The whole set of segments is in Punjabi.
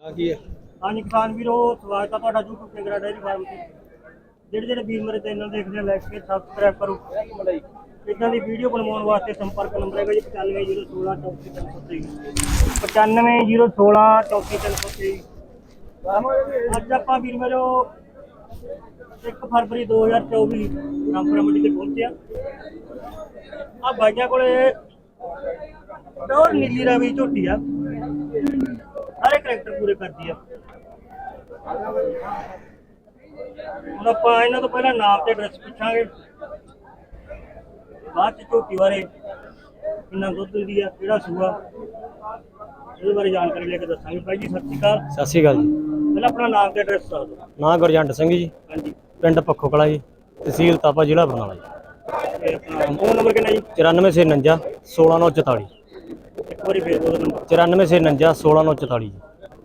ਆ ਕੀ ਹੈ ਹਾਂਜੀ ਕਿਸਾਨ ਵੀਰੋ, ਸਵਾਗਤ ਹੈ ਤੁਹਾਡਾ YouTube ਤੇ ਗਰਾ ਡੇਰੀ ਫਾਰਮ ਤੇ। ਜਿਹੜੇ ਜਿਹੜੇ ਵੀਰ ਮੇਰੇ ਚੈਨਲ ਦੇਖਦੇ ਆ ਲਾਈਕ ਤੇ ਸਬਸਕ੍ਰਾਈਬ ਕਰੋ। ਇਦਾਂ ਦੀ ਵੀਡੀਓ ਬਣਵਾਉਣ ਵਾਸਤੇ ਸੰਪਰਕ ਨੰਬਰ ਹੈਗਾ ਜੀ 9501634323 9501634323 ਅੱਜ ਆਪਾਂ ਵੀਰ ਮੇਰੇ 1 ਫਰਵਰੀ 2024 ਰਾਮਪੁਰਾ ਮੰਡੀ ਤੇ ਪਹੁੰਚਿਆ ਆ। ਬਾਈਆਂ ਕੋਲੇ ਡੋਰ ਨੀਲੀ ਰਾਵੀ ਝੋਟੀ ਆ। ਸਾਰੇ ਕਰੈਕਟਰ ਪੂਰੇ ਕਰਦੀ ਆ। ਹੁਣ ਆਪਾਂ ਇਹਨਾਂ ਤੋਂ ਪਹਿਲਾਂ ਨਾਮ ਤੇ ਐਡਰੈਸ ਪੁੱਛਾਂਗੇ। ਬਾਅਦ ਚ ਝੋਟੀ ਬਾਰੇ ਕਿੰਨਾ ਦੁੱਧ ਦਿੰਦੀ ਆ ਕਿਹੜਾ ਸੂਆ ਇਹਦੇ ਬਾਰੇ ਜਾਣਕਾਰੀ ਲੈ ਕੇ ਦੱਸਾਂਗੇ। ਭਾਈ ਜੀ ਸਤਿ ਸ਼੍ਰੀ ਅਕਾਲ। ਸਤਿ ਸ਼੍ਰੀ ਅਕਾਲ ਜੀ। ਪਹਿਲਾਂ ਆਪਣਾ ਨਾਮ ਤੇ ਐਡਰੈਸ ਦੱਸ ਦਿਓ। ਨਾਂ ਗੁਰਜੰਟ ਸਿੰਘ ਜੀ। ਹਾਂਜੀ। ਪਿੰਡ ਪੱਖੋ ਕਲਾ ਜੀ ਤਹਿਸੀਲ ਤਾਪਾ ਜ਼ਿਲ੍ਹਾ ਬਰਨਾਲਾ ਜੀ। ਤੇ ਆਪਣਾ ਫੋਨ ਨੰਬਰ ਕਿੰਨਾ ਜੀ? 9449 16944 ਇੱਕ ਵਾਰੀ ਫੇਰ ਬੋਲੋ ਨੰਬਰ। 9449 16944 ਜੀ।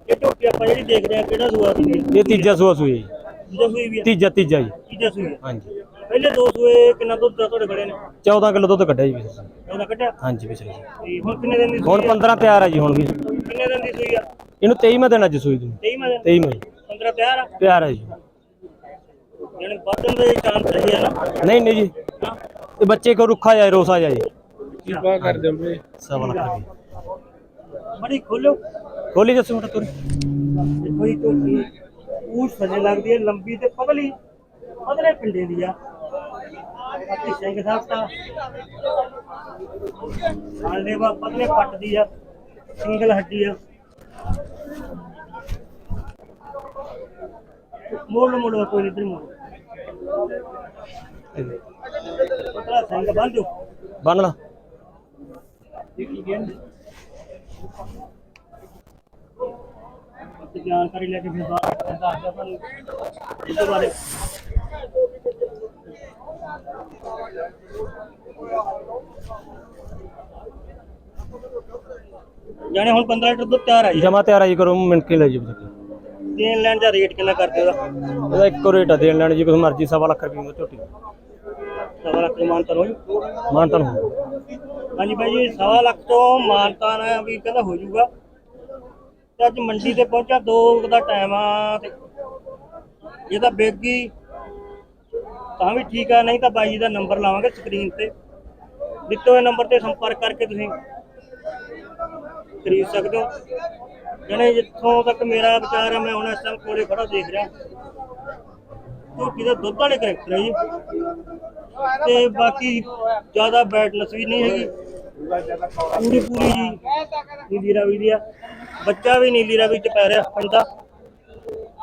ਇਹ ਝੋਟੀ ਆਪਾਂ ਜਿਹੜੀ ਦੇਖ ਰਹੇ ਆ ਕਿਹੜਾ ਸੂਆ ਦੀ ਹੈ ਇਹ ਤੀਜਾ ਸੂਆ ਸੂਈ ਜੀ। ਤੀਜਾ ਸੂਈ ਵੀ ਆ। ਤੀਜਾ ਤੀਜਾ ਜੀ। ਤੀਜਾ ਸੂਈ ਆ। ਹਾਂਜੀ। ਪਹਿਲੇ ਦੋ ਸੂਏ ਕਿੰਨਾ ਦੁੱਧ ਦਾ ਤੁਹਾਡੇ ਖੜੇ ਨੇ? 14 ਕਿਲੋ ਦੁੱਧ ਕੱਢਿਆ ਜੀ ਪਿਛਲੇ ਸਾਲ। ਉਹਦਾ ਕੱਢਿਆ? ਹਾਂਜੀ ਪਿਛਲੇ। ਤੇ ਹੁਣ ਕਿੰਨੇ ਦਿਨ ਦੀ ਹੁਣ ਸੂਈ ਆ? 15 ਤਿਆਰ ਆ ਜੀ ਹੁਣ ਵੀ। ਕਿੰਨੇ ਦਿਨ ਦੀ ਸੂਈ ਆ? ਇਹਨੂੰ 23ਵਾਂ ਦਿਨ ਅੱਜ ਸੂਈ ਦੀ 23 ਦਿਨ? 23ਵਾਂ ਜੀ। 15 ਤਿਆਰ ਆ? ਤਿਆਰ ਹੈ ਜੀ। ਜਿਹੜੇ ਵਧਣ ਦੇ ਚਾਂਸ ਸਹੀ ਆ ਨਾ? ਨਹੀਂ ਨਹੀਂ ਜੀ। ਹਾਂ। ਇਹ ਬੱਚੇ ਕੋ ਰੁੱਖਾ ਜਾਏ ਰੋਸਾ ਜਾਏ। ਕਿਰਪਾ ਕਰ ਦਿਓ ਵੀਰੇ ਸਵਾ ਲੱਖ ਬੜੀ ਖੋਲੋ ਖੋਲੀ ਦੱਸੋ ਮਟਾ ਤੁਰ। ਇਹ ਝੋਟੀ ਉਹ ਸਜੇ ਲੱਗਦੀ ਹੈ ਲੰਬੀ ਤੇ ਪਤਲੀ। ਪਤਲੇ ਪਿੰਡੇ ਦੀ ਆ। ਬਾਕੀ ਸਿੰਘ ਸਾਹਿਬ ਤਾਂ ਸਾਲੇ ਵਾ ਪਤਲੇ ਪੱਟ ਦੀ ਆ ਸਿੰਗਲ ਹੱਡੀ ਆ। ਮੋੜ ਮੋੜ ਕੋਈ ਨਹੀਂ ਮੋੜ। ਪਤਲਾ ਸਿੰਘ ਬੰਦ ਦਿਓ। ਬੰਨ ਲਾ। ਤੇ ਜਾਣਕਾਰੀ ਲੈ ਕੇ ਫਿਰ ਬਾਅਦ ਵਿੱਚ ਦੱਸਦਾ ਤੁਹਾਨੂੰ ਇਹਦੇ ਬਾਰੇ। ਜਾਣੇ ਹੁਣ 15 ਲੀਟਰ ਦੁੱਧ ਤਿਆਰ ਜੀ। ਜਮਾ ਤਿਆਰ ਆ ਜੀ ਕਰੋ ਮਿੰਟ ਕੇ ਲੈ ਜੀ ਬਤਕ ਦੇਣ ਲੈਣ ਦਾ ਰੇਟ ਕਿੰਨਾ ਕਰਦੇ ਉਹਦਾ? ਇਹਦਾ ਇੱਕੋ ਰੇਟ ਆ ਦੇਣ ਲੈਣ ਜੀ ਕੋਈ ਮਰਜ਼ੀ ਸਵਾ ਲੱਖ ਰੁਪਏ ਦੀ ਝੋਟੀ। ਸਵਾ ਲੱਖ ਦੀ ਮਾਨਤਾ ਹੋਈ ਮਾਨ ਤਾਂ ਹਾਂਜੀ ਭਾਈ ਜੀ, ਸਵਾ ਲੱਖ ਤੋਂ ਮਾਨਤਾ ਨਾ ਵੀ ਕਹਿੰਦਾ ਹੋ ਜਾਊਗਾ। ਤੇ ਅੱਜ ਮੰਡੀ ਤੇ ਪਹੁੰਚਾ ਦੋ ਦਾ ਟਾਈਮ ਆ ਤੇ ਜੇ ਤਾਂ ਵਿਕ ਗਈ। ਤਾਂ ਵੀ ਠੀਕ ਆ, ਨਹੀਂ ਤਾਂ ਬਾਈ ਜੀ ਦਾ ਨੰਬਰ ਲਾਵਾਂਗੇ ਸਕਰੀਨ ਤੇ। ਦਿੱਤੇ ਹੋਏ ਨੰਬਰ ਤੇ ਸੰਪਰਕ ਕਰਕੇ ਤੁਸੀਂ। ਖਰੀਦ ਸਕਦੇ ਹੋ। ਜਣੇ ਜਿੱਥੋਂ ਤੱਕ ਮੇਰਾ ਵਿਚਾਰ ਹੈ, ਮੈਂ ਹੁਣ ਇਸ ਟਾਈਮ ਕੋਲੇ ਖੜਾ ਦੇਖ ਰਿਹਾ। ਝੋਟੀ ਦਾ ਦੁੱਧ ਵਾਲੇ ਕਰੈਕਟਰ ਹੈ ਜੀ। ਤੇ ਬਾਕੀ ਜ਼ਿਆਦਾ ਬੈਟਨੈਸ ਵੀ ਨਹੀਂ ਹੈਗੀ। ਪੂਰੀ ਪੂਰੀ ਜੀ ਨੀਲੀ ਰਾਵੀ ਦੀ ਆ। ਬੱਚਾ ਵੀ ਨੀਲੀ ਰਾਵੀ ਚ ਪੈ ਰਿਹਾ ਪੈਂਦਾ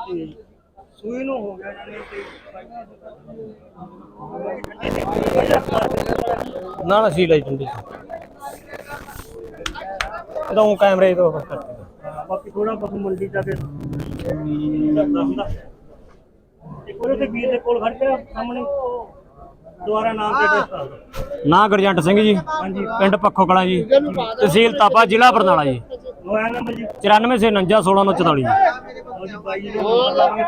ਤੇ ਸੂਈ ਨੂੰ ਹੋ ਗਿਆ ਜਾਨੀ ਨਾ ਨਾ ਸੀ ਲਈ ਤੁੰਦੀ ਇਹਦਾ ਉਹ ਕੈਮਰੇ ਤੋਂ ਬਸ। ਬਾਕੀ ਥੋੜਾ ਪਸ਼ੂ ਮੰਡੀ ਜਾ ਕੇ ਕਰਦਾ ਹੁੰਦਾ। ਤੇ ਕੋਲੇ ਤੇ ਵੀਰ ਦੇ ਕੋਲ ਖੜ ਕੇ ਸਾਹਮਣੇ ਦੁਬਾਰਾ ਨਾਮ ਤੇ ਐਡਰੈਸ ਦੱਸ ਦਿਓ। ਨਾਂ ਗੁਰਜੰਟ ਸਿੰਘ ਜੀ ਪਿੰਡ ਪੱਖੋ ਕਲਾ ਜੀ ਤਹਿਸੀਲ ਤਾਪਾ ਜ਼ਿਲ੍ਹਾ ਬਰਨਾਲਾ ਜੀ। ਮੋਬਾਈਲ ਨੰਬਰ ਜੀ। 9449 16944 ਜੀ ਔਰ ਜੀ ਬਾਈ ਜੀ ਦੇ ਨੰਬਰ ਲਾਵਾਂਗੇ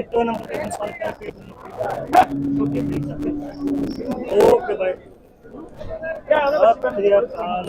ਇੱਕੋ ਨੰਬਰ ਤੇ ਸੰਪਰਕ ਕਰਕੇ ਛੋਟੀ ਦੇਖ ਸਕਦੇ ਹੋ। Okay bye. ਸਤਿ ਸ੍ਰੀ ਅਕਾਲ